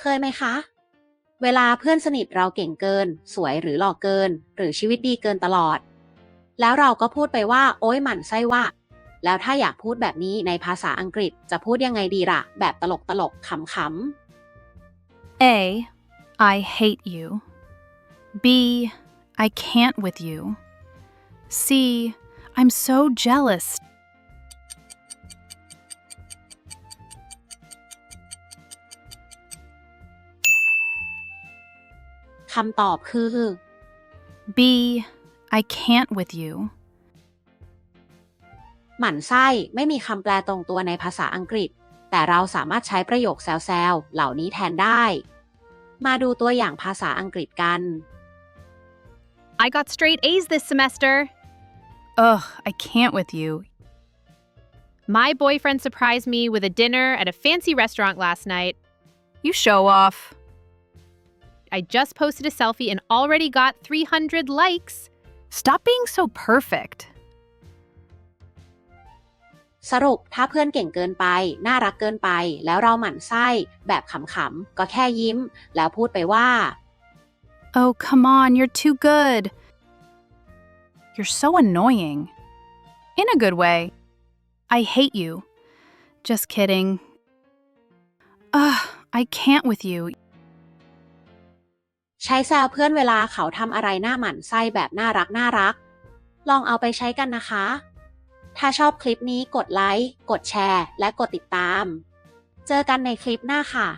เคยไหมคะ เวลาเพื่อนสนิทเราเก่งเกิน สวยหรือหล่อเกิน หรือชีวิตดีเกินตลอด แล้วเราก็พูดไปว่า โอ๊ยหมั่นไส้ว่า แล้วถ้าอยากพูดแบบนี้ในภาษาอังกฤษจะพูดยังไงดีล่ะ แบบตลกตลกๆขำ A. I hate you. B. I can't with you. C. I'm so jealous. คำตอบคือ B. I can't with you. หมั่นไส้ไม่มีคำแปลตรงตัวในภาษาอังกฤษ แต่เราสามารถใช้ประโยคแซวๆเหล่านี้แทนได้ มาดูตัวอย่างภาษาอังกฤษกัน I got straight A's this semester. Ugh, I can't with you. My boyfriend surprised me with a dinner at a fancy restaurant last night. You show off. I just posted a selfie and already got 300 likes. Stop being so perfect. สรุปถ้าเพื่อนเก่งเกินไป น่ารักเกินไป แล้วเราหมั่นไส้ แบบขำๆ ก็แค่ยิ้ม แล้วพูดไปว่า Oh, come on, you're too good. You're so annoying. In a good way. I hate you. Just kidding. Ugh, I can't with you. ใช้แซวเพื่อนเวลาเขาทำอะไรหน้าหมั่นไส้แบบน่ารักน่ารัก ลองเอาไปใช้กันนะคะ ถ้าชอบคลิปนี้กดไลค์ กดแชร์ และกดติดตาม เจอกันในคลิปหน้าค่ะ